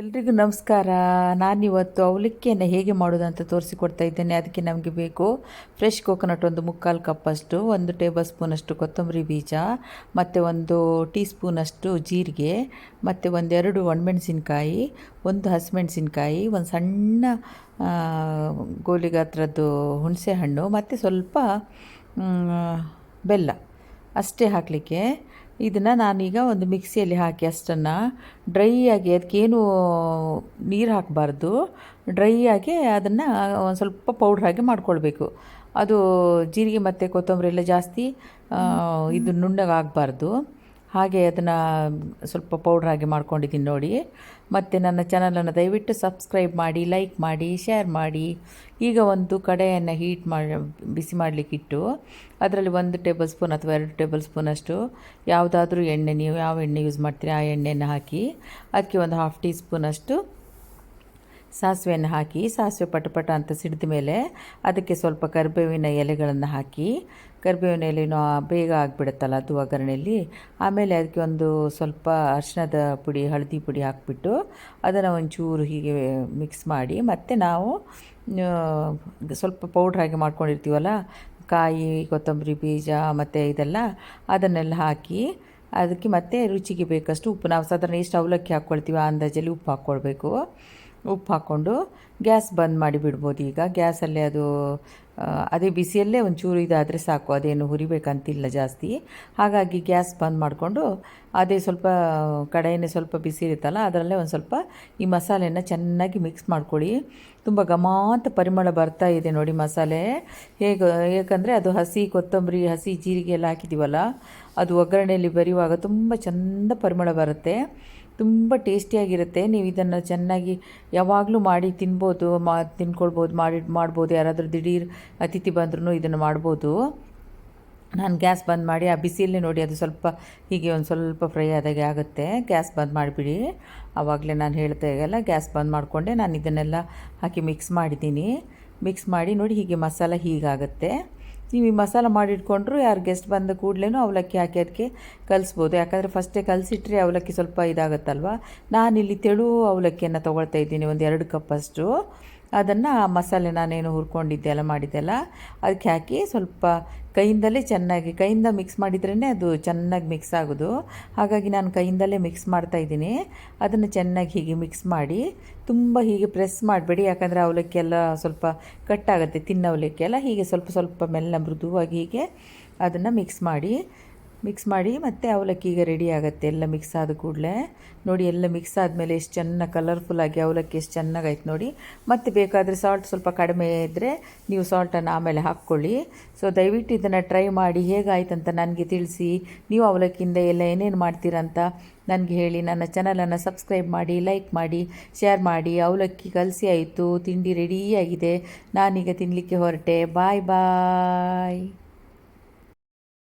ಎಲ್ರಿಗೂ ನಮಸ್ಕಾರ. ನಾನಿವತ್ತು ಅವಲಕ್ಕಿಯನ್ನು ಹೇಗೆ ಮಾಡೋದು ಅಂತ ತೋರಿಸಿಕೊಡ್ತಾ ಇದ್ದೇನೆ. ಅದಕ್ಕೆ ನಮಗೆ ಬೇಕು ಫ್ರೆಶ್ ಕೋಕೋನಟ್ ಒಂದು ಮುಕ್ಕಾಲು ಕಪ್ಪಷ್ಟು ಒಂದು ಟೇಬಲ್ ಸ್ಪೂನಷ್ಟು ಕೊತ್ತಂಬರಿ ಬೀಜ, ಮತ್ತು ಒಂದು ಟೀ ಸ್ಪೂನಷ್ಟು ಜೀರಿಗೆ, ಮತ್ತು ಒಂದೆರಡು ಒಣಮೆಣಸಿನ್ಕಾಯಿ, ಒಂದು ಹಸಿಮೆಣಸಿನ್ಕಾಯಿ, ಒಂದು ಸಣ್ಣ ಗೋಲಿಗಾತ್ರದ್ದು ಹುಣಸೆಹಣ್ಣು ಮತ್ತು ಸ್ವಲ್ಪ ಬೆಲ್ಲ ಅಷ್ಟೇ ಹಾಕಲಿಕ್ಕೆ ಇದನ್ನು ನಾನೀಗ ಒಂದು ಮಿಕ್ಸಿಯಲ್ಲಿ ಹಾಕಿ ಅಷ್ಟನ್ನು ಡ್ರೈ ಆಗಿ ಅದಕ್ಕೇನು ನೀರು ಹಾಕಬಾರ್ದು. ಡ್ರೈ ಆಗಿ ಅದನ್ನು ಒಂದು ಸ್ವಲ್ಪ ಪೌಡ್ರ್ ಆಗಿ ಮಾಡ್ಕೊಳ್ಬೇಕು. ಅದು ಜೀರಿಗೆ ಮತ್ತು ಕೊತ್ತಂಬರಿ ಎಲ್ಲ ಜಾಸ್ತಿ ಇದು ನುಣ್ಣಗೆ ಆಗಬಾರ್ದು ಹಾಗೆ ಅದನ್ನು ಸ್ವಲ್ಪ ಪೌಡ್ರ್ ಆಗಿ ಮಾಡ್ಕೊಂಡಿದ್ದೀನಿ ನೋಡಿ. ಮತ್ತು ನನ್ನ ಚಾನಲನ್ನು ದಯವಿಟ್ಟು ಸಬ್ಸ್ಕ್ರೈಬ್ ಮಾಡಿ ಲೈಕ್ ಮಾಡಿ ಶೇರ್ ಮಾಡಿ. ಈಗ ಒಂದು ಕಡೆಯನ್ನು ಹೀಟ್ ಮಾಡಿ ಬಿಸಿ ಮಾಡಲಿಕ್ಕಿಟ್ಟು ಅದರಲ್ಲಿ ಒಂದು ಟೇಬಲ್ ಸ್ಪೂನ್ ಅಥವಾ ಎರಡು ಟೇಬಲ್ ಸ್ಪೂನಷ್ಟು ಯಾವುದಾದ್ರೂ ಎಣ್ಣೆ ನೀವು ಯಾವ ಎಣ್ಣೆ ಯೂಸ್ ಮಾಡ್ತೀರಿ ಆ ಎಣ್ಣೆಯನ್ನು ಹಾಕಿ, ಅದಕ್ಕೆ ಒಂದು ಹಾಫ್ ಟೀ ಸ್ಪೂನಷ್ಟು ಸಾಸಿವೆಯನ್ನು ಹಾಕಿ, ಸಾಸಿವೆ ಪಟಪಟ ಅಂತ ಸಿಡಿದ ಮೇಲೆ ಅದಕ್ಕೆ ಸ್ವಲ್ಪ ಕರಿಬೇವಿನ ಎಲೆಗಳನ್ನು ಹಾಕಿ, ಕರಿಬೇವಿನ ಎಲೆನೂ ಬೇಗ ಆಗಿಬಿಡುತ್ತಲ್ಲ ಅದು ಒಗ್ಗರಣೆಯಲ್ಲಿ, ಆಮೇಲೆ ಅದಕ್ಕೆ ಒಂದು ಸ್ವಲ್ಪ ಅರಿಶಿಣದ ಪುಡಿ, ಹಳದಿ ಪುಡಿ ಹಾಕಿಬಿಟ್ಟು ಅದನ್ನು ಒಂಚೂರು ಹೀಗೆ ಮಿಕ್ಸ್ ಮಾಡಿ, ಮತ್ತು ನಾವು ಸ್ವಲ್ಪ ಪೌಡ್ರ್ ಹಾಗೆ ಮಾಡ್ಕೊಂಡಿರ್ತೀವಲ್ಲ, ಕಾಯಿ, ಕೊತ್ತಂಬರಿ ಬೀಜ, ಮತ್ತು ಇದೆಲ್ಲ ಅದನ್ನೆಲ್ಲ ಹಾಕಿ, ಅದಕ್ಕೆ ಮತ್ತೆ ರುಚಿಗೆ ಬೇಕಷ್ಟು ಉಪ್ಪು. ನಾವು ಸಾಧಾರಣ ಎಷ್ಟು ಅವಲಕ್ಕಿ ಹಾಕ್ಕೊಳ್ತೀವಿ ಅಂದಾಜಲ್ಲಿ ಉಪ್ಪು ಹಾಕ್ಕೊಳ್ಬೇಕು. ಉಪ್ಪು ಹಾಕ್ಕೊಂಡು ಗ್ಯಾಸ್ ಬಂದ್ ಮಾಡಿ ಬಿಡ್ಬೋದು. ಈಗ ಗ್ಯಾಸಲ್ಲೇ ಅದು ಅದೇ ಬಿಸಿಯಲ್ಲೇ ಒಂಚೂರು ಇದಾದರೆ ಸಾಕು, ಅದೇನು ಹುರಿಬೇಕಂತಿಲ್ಲ ಜಾಸ್ತಿ. ಹಾಗಾಗಿ ಗ್ಯಾಸ್ ಬಂದ್ ಮಾಡಿಕೊಂಡು ಅದೇ ಸ್ವಲ್ಪ ಕಡೆಯೇ ಸ್ವಲ್ಪ ಬಿಸಿ ಇರುತ್ತಲ್ಲ ಅದರಲ್ಲೇ ಒಂದು ಸ್ವಲ್ಪ ಈ ಮಸಾಲೆನ ಚೆನ್ನಾಗಿ ಮಿಕ್ಸ್ ಮಾಡ್ಕೊಳ್ಳಿ. ತುಂಬ ಘಮಾಂತ ಪರಿಮಳ ಬರ್ತಾ ಇದೆ ನೋಡಿ ಮಸಾಲೆ. ಹೇಗೆ, ಏಕೆಂದರೆ ಅದು ಹಸಿ ಕೊತ್ತಂಬರಿ, ಹಸಿ ಜೀರಿಗೆ ಎಲ್ಲ ಹಾಕಿದ್ದೀವಲ್ಲ ಅದು ಒಗ್ಗರಣೆಯಲ್ಲಿ ಬರೆಯುವಾಗ ತುಂಬ ಚೆಂದ ಪರಿಮಳ ಬರುತ್ತೆ. ತುಂಬ ಟೇಸ್ಟಿಯಾಗಿರುತ್ತೆ. ನೀವು ಇದನ್ನು ಚೆನ್ನಾಗಿ ಯಾವಾಗಲೂ ಮಾಡಿ ತಿನ್ಬೋದು, ಮಾ, ತಿನ್ಕೊಳ್ಬೋದು, ಮಾಡಿ, ಮಾಡ್ಬೋದು. ಯಾರಾದರೂ ದಿಢೀರ್ ಅತಿಥಿ ಬಂದ್ರೂ ಇದನ್ನು ಮಾಡ್ಬೋದು. ನಾನು ಗ್ಯಾಸ್ ಬಂದ್ ಮಾಡಿ, ಆ ಬಿಸಿಯಲ್ಲೇ ನೋಡಿ ಅದು ಸ್ವಲ್ಪ ಹೀಗೆ ಒಂದು ಸ್ವಲ್ಪ ಫ್ರೈ ಆದಾಗೆ ಆಗುತ್ತೆ. ಗ್ಯಾಸ್ ಬಂದ್ ಮಾಡಿಬಿಡಿ. ಆವಾಗಲೇ ನಾನು ಹೇಳ್ತಾ ಇದೆಯಲ್ಲ ಗ್ಯಾಸ್ ಬಂದ್ ಮಾಡಿಕೊಂಡೆ. ನಾನು ಇದನ್ನೆಲ್ಲ ಹಾಕಿ ಮಿಕ್ಸ್ ಮಾಡಿದ್ದೀನಿ. ಮಿಕ್ಸ್ ಮಾಡಿ ನೋಡಿ ಹೀಗೆ ಮಸಾಲ ಹೀಗಾಗುತ್ತೆ. ನೀವು ಈ ಮಸಾಲ ಮಾಡಿಟ್ಕೊಂಡ್ರು ಯಾರು ಗೆಸ್ಟ್ ಬಂದ ಕೂಡಲೇ ಅವಲಕ್ಕಿ ಹಾಕಿ ಅದಕ್ಕೆ ಕಲಿಸ್ಬೋದು. ಯಾಕಂದರೆ ಫಸ್ಟೇ ಕಲಸಿಟ್ರೆ ಅವಲಕ್ಕಿ ಸ್ವಲ್ಪ ಇದಾಗುತ್ತಲ್ವ? ನಾನಿಲ್ಲಿ ತೆಳು ಅವಲಕ್ಕಿಯನ್ನು ತೊಗೊಳ್ತಾ ಇದ್ದೀನಿ ಒಂದು ಎರಡು ಕಪ್ಪಷ್ಟು ಅದನ್ನು ಆ ಮಸಾಲೆ ನಾನೇನು ಹುರ್ಕೊಂಡಿದ್ದೆ, ಎಲ್ಲ ಮಾಡಿದ್ದೆಲ್ಲ ಅದಕ್ಕೆ ಹಾಕಿ ಸ್ವಲ್ಪ ಕೈಯಿಂದಲೇ ಚೆನ್ನಾಗಿ, ಕೈಯಿಂದ ಮಿಕ್ಸ್ ಮಾಡಿದ್ರೇ ಅದು ಚೆನ್ನಾಗಿ ಮಿಕ್ಸ್ ಆಗೋದು. ಹಾಗಾಗಿ ನಾನು ಕೈಯಿಂದಲೇ ಮಿಕ್ಸ್ ಮಾಡ್ತಾ ಇದ್ದೀನಿ. ಅದನ್ನು ಚೆನ್ನಾಗಿ ಹೀಗೆ ಮಿಕ್ಸ್ ಮಾಡಿ, ತುಂಬ ಹೀಗೆ ಪ್ರೆಸ್ ಮಾಡಬೇಡಿ, ಯಾಕಂದರೆ ಅವಲಕ್ಕಿ ಎಲ್ಲ ಸ್ವಲ್ಪ ಕಟ್ಟಾಗುತ್ತೆ ತಿನ್ನ ಅವಲಕ್ಕಿ ಎಲ್ಲ ಹೀಗೆ ಸ್ವಲ್ಪ ಸ್ವಲ್ಪ ಮೆಲ್ಲ ಮೃದುವಾಗಿ ಹೀಗೆ ಅದನ್ನು ಮಿಕ್ಸ್ ಮಾಡಿ ಮಿಕ್ಸ್ ಮಾಡಿ ಮತ್ತೆ ಅವಲಕ್ಕಿ ಈಗ ರೆಡಿ ಆಗುತ್ತೆ. ಎಲ್ಲ ಮಿಕ್ಸ್ ಆದ ಕೂಡಲೇ. ನೋಡಿ, ಎಲ್ಲ ಮಿಕ್ಸ್ ಆದಮೇಲೆ ಎಷ್ಟು ಚೆನ್ನಾಗಿ ಕಲರ್ಫುಲ್ಲಾಗಿ ಅವಲಕ್ಕಿ ಎಷ್ಟು ಚೆನ್ನಾಗಾಯ್ತು ನೋಡಿ. ಮತ್ತು ಬೇಕಾದರೆ ಸಾಲ್ಟ್ ಸ್ವಲ್ಪ ಕಡಿಮೆ ಇದ್ದರೆ ನೀವು ಸಾಲ್ಟನ್ನು ಆಮೇಲೆ ಹಾಕ್ಕೊಳ್ಳಿ. ಸೊ ದಯವಿಟ್ಟು ಇದನ್ನು ಟ್ರೈ ಮಾಡಿ ಹೇಗಾಯ್ತಂತ ನನಗೆ ತಿಳಿಸಿ. ನೀವು ಅವಲಕ್ಕಿಯಿಂದ ಎಲ್ಲ ಏನೇನು ಮಾಡ್ತೀರಂತ ನನಗೆ ಹೇಳಿ. ನನ್ನ ಚಾನಲನ್ನು ಸಬ್ಸ್ಕ್ರೈಬ್ ಮಾಡಿ ಲೈಕ್ ಮಾಡಿ ಶೇರ್ ಮಾಡಿ. ಅವಲಕ್ಕಿ ಕಲಸಿ ಆಯಿತು. ತಿಂಡಿ ರೆಡಿಯಾಗಿದೆ ನಾನೀಗ ತಿನ್ನಲಿಕ್ಕೆ ಹೊರಟೆ. ಬಾಯ್ ಬಾಯ್